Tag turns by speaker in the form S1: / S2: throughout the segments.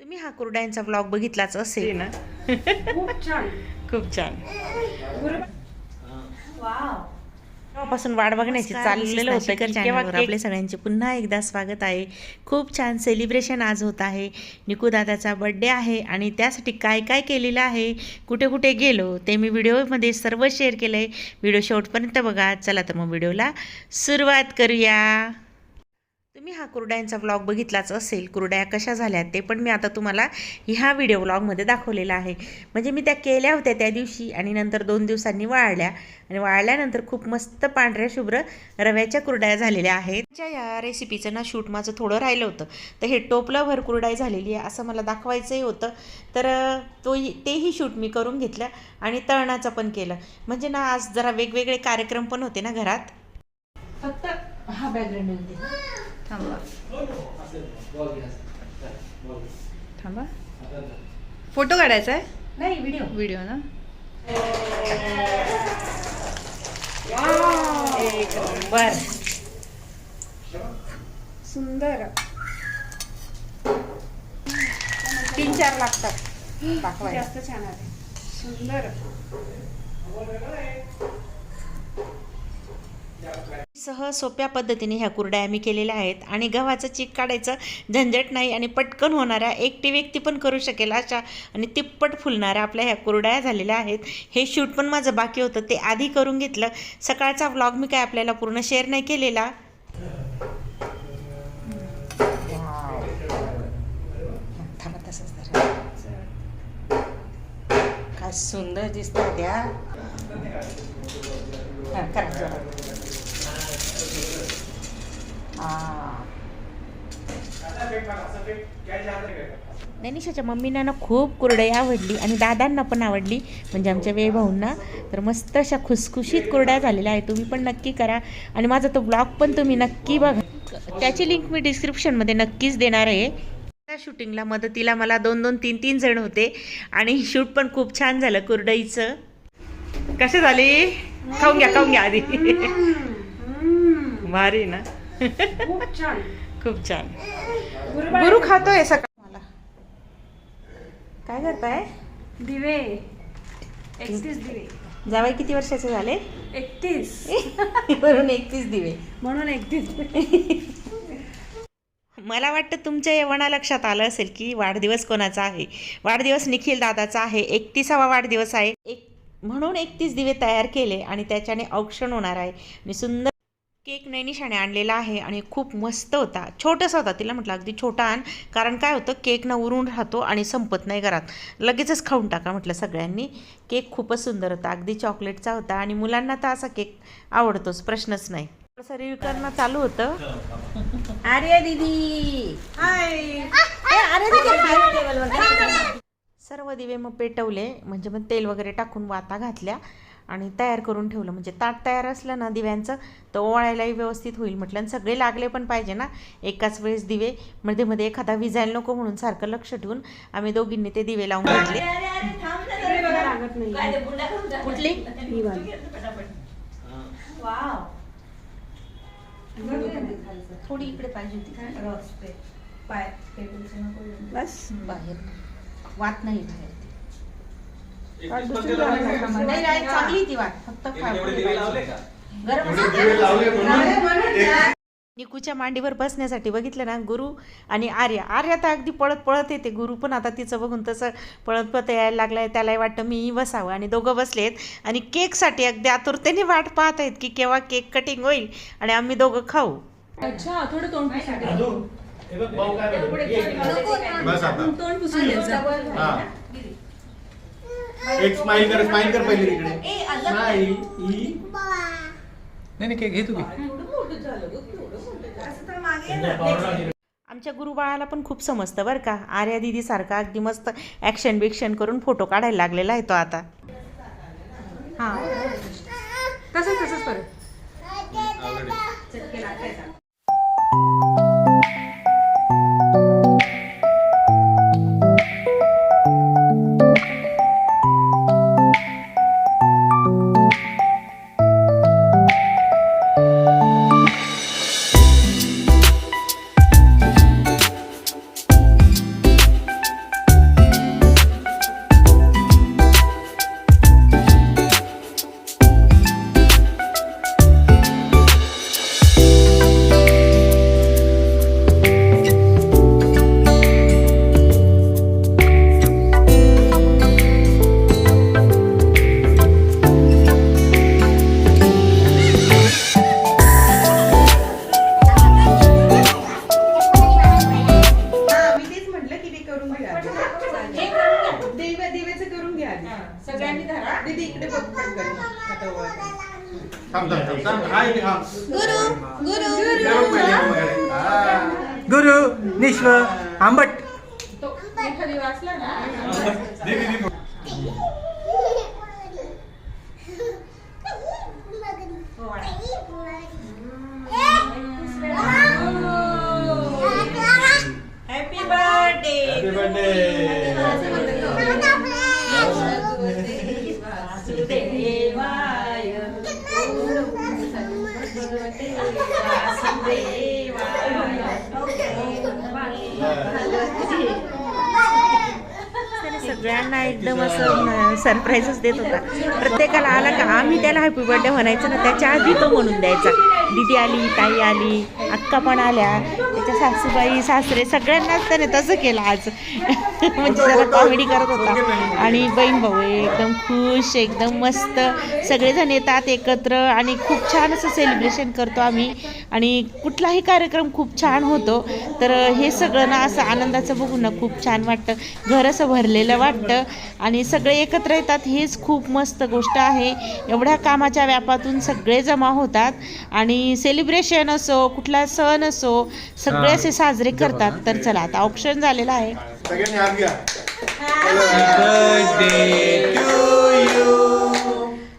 S1: तुम्ही हा कुरड्यांचा व्लॉग बघितलाच असेल. ना.
S2: खूप छान.
S1: खूप छान.
S2: वाव.
S1: तेव्हापासून वाट बघण्याची चाललेलं होतं
S3: चॅनलवर आपले सगळ्यांचे पुन्हा एकदा स्वागत आहे. खूप छान सेलिब्रेशन आज होत आहे. निकू दादाचा बड्डे आहे आणि त्यासाठी काय काय केलेलं आहे? कुठे कुठे गेलो? ते मी व्हिडिओमध्ये सर्व शेअर केलं आहे व्हिडिओ शेवटपर्यंत बघा. चला तर मग व्हिडिओला सुरुवात करूया. तुम्ही हा कुरड्यांचा व्लॉग बघितलाच असेल. कुरड्या कशा झाल्या ते पण मी आता तुम्हाला ह्या व्हिडिओ व्लॉगमध्ये दाखवलेला आहे. म्हणजे मी त्या केल्या होत्या त्या दिवशी आणि नंतर दोन दिवसांनी वाळल्या. आणि वाळल्यानंतर खूप मस्त पांढऱ्या शुभ्र रव्याच्या कुरड्या झालेल्या आहेत. त्या या रेसिपीचं ना शूट माझं थोडं राहिलं होतं. तर हे टोपलाभर कुरडाई झालेली आहे असं मला दाखवायचंही होतं. तर तोही तो तेही शूट मी करून घेतलं आणि तळणाचं पण केलं. म्हणजे ना आज जरा वेगवेगळे कार्यक्रम पण होते ना घरात.
S2: फक्त हा बॅकग्राऊंड
S3: थांबा. थांबा. फोटो काढायचा आहे?
S2: नाही व्हिडिओ.
S3: व्हिडिओ ना?
S1: बर
S2: सुंदर.
S1: तीन चार लागतात. दाखवायला.
S2: जास्त छान आहे. सुंदर.
S1: सह सोप्या पद्धतीने ह्या कुरड्या आम्ही केलेल्या आहेत. आणि गव्हाचं चीक काढायचं झंझट नाही आणि पटकन होणाऱ्या एकटी व्यक्ती पण करू शकेल अशा आणि तिप्पट फुलणाऱ्या आपल्या ह्या कुरड्या झालेल्या आहेत. हे शूट पण माझं बाकी होतं ते आधी करून घेतलं. सकाळचा व्लॉग मी काय आपल्याला पूर्ण शेअर नाही केलेला.
S3: काय सुंदर दिसतं त्या.
S1: नैनिशाच्या मम्मीना ना खूप कुरडई आवडली आणि दादांना पण आवडली. म्हणजे आमच्या वेळ भाऊंना. तर मस्त अशा खुसखुशीत कुरड्या झालेल्या आहेत. तुम्ही पण नक्की करा. आणि माझा तो ब्लॉग पण तुम्ही नक्की बघा. त्याची लिंक मी डिस्क्रिप्शनमध्ये नक्कीच देणार आहे. त्या शूटिंगला मदतीला मला दोन दोन तीन तीन जण होते. आणि शूट पण खूप छान झालं कुरडईचं. कसे झाले? खाऊन घ्या खाऊन घ्या आधी. भारी ना?
S2: खूप छान.
S1: खूप छान.
S2: गुरुबाई.
S1: गुरु खातोय सकाळ. मला. काय करताय?
S2: दिवे. एकतीस दिवे.
S1: जावाई किती वर्षाचे झाले?
S2: एकतीस.
S1: वरून एकतीस दिवे.
S2: म्हणून एकतीस
S1: मला वाटतं तुमच्या यवना लक्षात आलं असेल की वाढदिवस कोणाचा आहे? वाढदिवस निखिल दादाचा आहे. एकतीसावा वाढदिवस आहे. एक म्हणून एकतीस दिवे तयार केले आणि त्याच्याने औक्षण होणार आहे. आणि सुंदर केक नैनिशाने आणलेला आहे आणि खूप मस्त होता. छोटासा होता. तिला म्हटलं अगदी छोटा आण. कारण काय होतं केक न उरून राहतो आणि संपत नाही घरात. लगेचच खाऊन टाका म्हटलं सगळ्यांनी. केक खूपच सुंदर होता. अगदी चॉकलेटचा होता आणि मुलांना तर असा केक आवडतोच प्रश्नच नाही. थोडंसं रिव्ह्यू करणं चालू होतं.
S3: अरे दीदी!
S1: सर्व दिवे मग पेटवले. म्हणजे मग तेल वगैरे टाकून वाता घातल्या. आणि तयार करून ठेवलं. म्हणजे ताट तयार असलं ना दिव्यांचं तर ओवाळायलाही व्यवस्थित होईल म्हटलं. आणि सगळे लागले पण पाहिजे ना. एकाच वेळेस दिवे मध्ये मध्ये एखादा विजायला नको म्हणून सारखं लक्ष ठेवून आम्ही दोघींनी ते दिवे लावून कुठली?
S2: ही वाली.
S3: थोडी इकडे पाहिजे होती.
S2: बस
S3: बाहेर. वाट नाही बाहेर
S2: आज दुसरी लावली का?
S3: नाही नाही, चांगली ती वाट. फक्त गरम
S1: निकूच्या मांडीवर बसण्यासाठी बघितलं ना गुरु आणि आर्या. आर्या तर अगदी पळत पळत येते. गुरु पण आता तिचं बघून तसं पळत पळत यायला लागलाय. त्यालाही वाटतं मीही बसावं. आणि दोघं बसलेत. आणि केकसाठी अगदी आतुरतेने वाट पाहत आहेत की केव्हा केक कटिंग होईल आणि आम्ही दोघं खाऊ.
S2: अच्छा थोडं तोंड पुसून दे.
S4: बस आता.
S2: तोंड
S4: हा. एक स्माइल कर स्माइल कर पहिले स्माइल ई
S5: नाही नाही केक घे तू घे.
S1: आमच्या गुरुबाळाला पण खूप समजतं बरं का. आर्या दिदी सारखा अगदी मस्त ॲक्शन बिक्शन करून फोटो काढायला लागलेला आहे तो आता.
S2: हा. तसंच तसंच परत.
S3: गुरु गुरु
S6: गुरु निश्व आंबट
S5: तो मोठा ना
S1: सगळ्यांना एकदम असं सरप्राईजच देत होता. प्रत्येकाला आला का आम्ही त्याला हॅपी बर्थडे म्हणायचं ना त्याच्या आधी तो म्हणून द्यायचा. दीदी आली ताई आली अक्का पण आल्या. त्याच्या सासूबाई सासरे सगळ्यांनाच त्याने तसं केलं आज. म्हणजे जरा कॉमेडी करत होता. आणि बहीण भाऊ एकदम खुश एकदम मस्त. सगळेजण येतात एकत्र आणि खूप छान असं सेलिब्रेशन करतो आम्ही. आणि कुठलाही कार्यक्रम खूप छान होतो. तर हे सगळं ना असं आनंदाचं बघून ना खूप छान वाटतं. घर असं भरलेलं वाटतं. आणि सगळे एकत्र येतात हेच खूप मस्त गोष्ट आहे. एवढ्या कामाच्या व्यापातून सगळे जमा होतात. आणि सेलिब्रेशन असो कुठला सण असो सगळे असे साजरे करतात. तर चला आता ऑप्शन झालेलं आहे.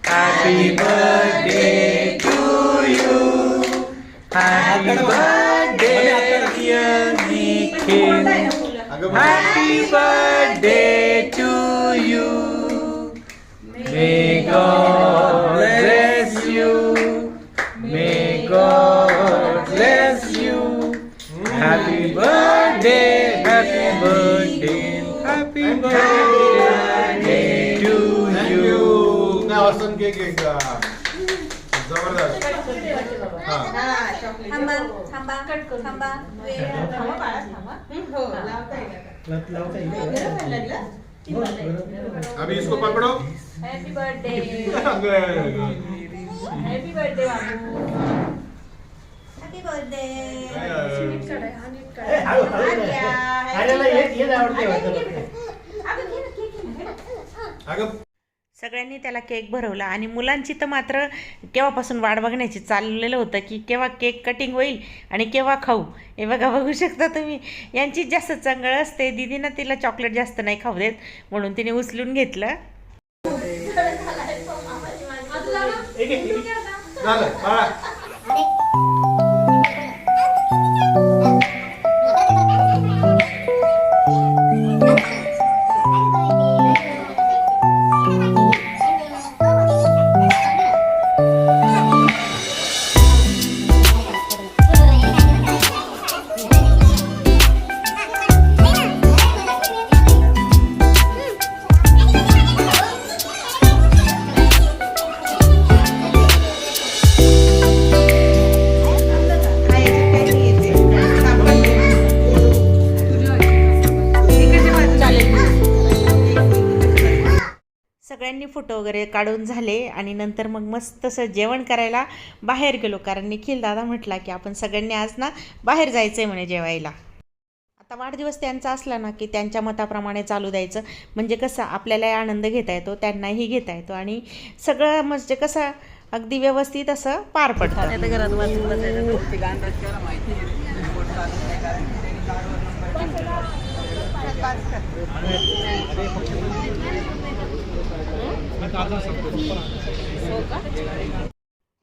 S6: Happy birthday to you. Happy birthday, birthday, happy birthday, happy birthday to you.
S4: नाही, awesome cake एकदा. जबरदस्त हा
S3: थांबा थांबा थांबा वेळ
S2: हो, लावता येईल आता.
S4: अभी इसको पकड़ो
S3: हॅपी बर्थडे. हॅपी बर्थडे बाबू हॅपी बर्थडे
S4: अगं
S1: सगळ्यांनी त्याला केक भरवला आणि मुलांची तर मात्र केव्हापासून वाट बघण्याची चाललेलं होतं की केव्हा केक कटिंग होईल आणि केव्हा खाऊ. हे बघा बघू शकता तुम्ही. यांचीच जास्त चंगळ असते. दिदीनं तिला चॉकलेट जास्त नाही खाऊ देत म्हणून तिने उचलून घेतलं.
S4: झालं
S1: सगळ्यांनी फोटो वगैरे काढून झाले आणि नंतर मग मस्त असं जेवण करायला बाहेर गेलो. कारण निखिल दादा म्हटला की आपण सगळ्यांनी आज ना बाहेर जायचं आहे म्हणे जेवायला. आता वाढदिवस त्यांचा असला ना की त्यांच्या मताप्रमाणे चालू द्यायचं. म्हणजे कसं आपल्यालाही आनंद घेता येतो त्यांनाही घेता येतो आणि सगळं म्हणजे कसं अगदी व्यवस्थित असं पार पडतं.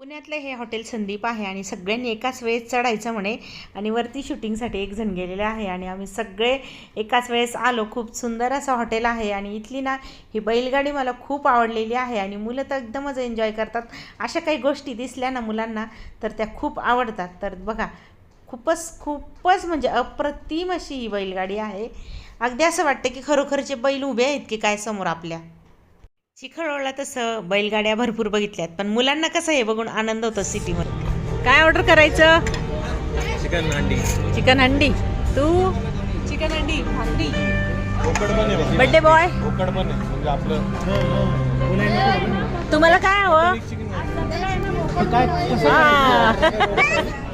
S1: पुण्यातलं हे हॉटेल संदीप आहे आणि सगळ्यांनी एकाच वेळेस चढायचं म्हणे आणि वरती शूटिंगसाठी एक जण गेलेले आहे आणि आम्ही सगळे एकाच वेळेस आलो. खूप सुंदर असं हॉटेल आहे आणि इथली ना ही बैलगाडी मला खूप आवडलेली आहे आणि मुलं तर एकदमच एन्जॉय करतात. अशा काही गोष्टी दिसल्या ना मुलांना तर त्या खूप आवडतात. तर बघा खूपच खूपच म्हणजे अप्रतिम अशी ही बैलगाडी आहे. अगदी असं वाटतं की खरोखरचे बैल उभे आहेत की काय समोर आपल्या? चिखलवाडला तसं बैलगाड्या भरपूर बघितल्यात पण मुलांना कसं हे बघून आनंद होतो सिटीमध्ये? काय ऑर्डर करायचं?
S6: चिकन हंडी
S1: चिकन हंडी तू?
S2: चिकन अंडी भाकरी
S1: बड्डे बॉय तुम्हाला काय हवं? हा.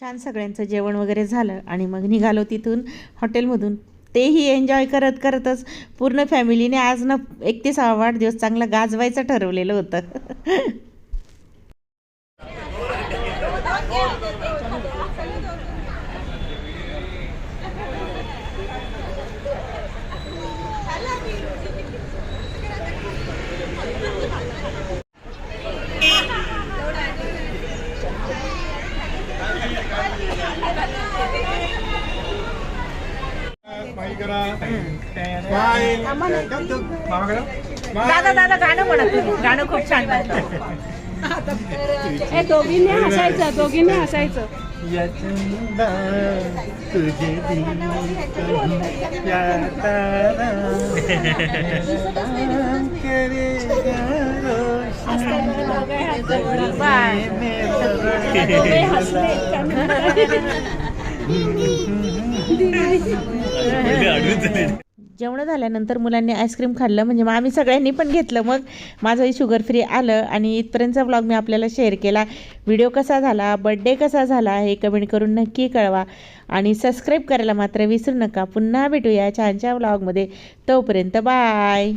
S1: छान सगळ्यांचं जेवण वगैरे झालं आणि मग निघालो तिथून हॉटेलमधून. तेही एन्जॉय करत करतच पूर्ण फॅमिलीने आज ना एकतीसावा वाढदिवस चांगला गाजवायचं ठरवलेलं होतं.
S5: दादा दादा गाणं म्हणत तुम्ही. गाणं खूप छान
S2: हे दोघींनी हसायचं दोघींनी हसायचं.
S6: तुझे रोशन
S1: जेवण झाल्यानंतर मुलांनी आईस्क्रीम खाल्लं. म्हणजे मग आम्ही सगळ्यांनी पण घेतलं. मग माझंही शुगर फ्री आलं आणि इथपर्यंतचा ब्लॉग मी आपल्याला शेअर केला. व्हिडिओ कसा झाला? बड्डे कसा झाला? हे कमेंट करून नक्की कळवा. आणि सबस्क्राईब करायला मात्र विसरू नका. पुन्हा भेटूया छानच्या ब्लॉगमध्ये तोपर्यंत बाय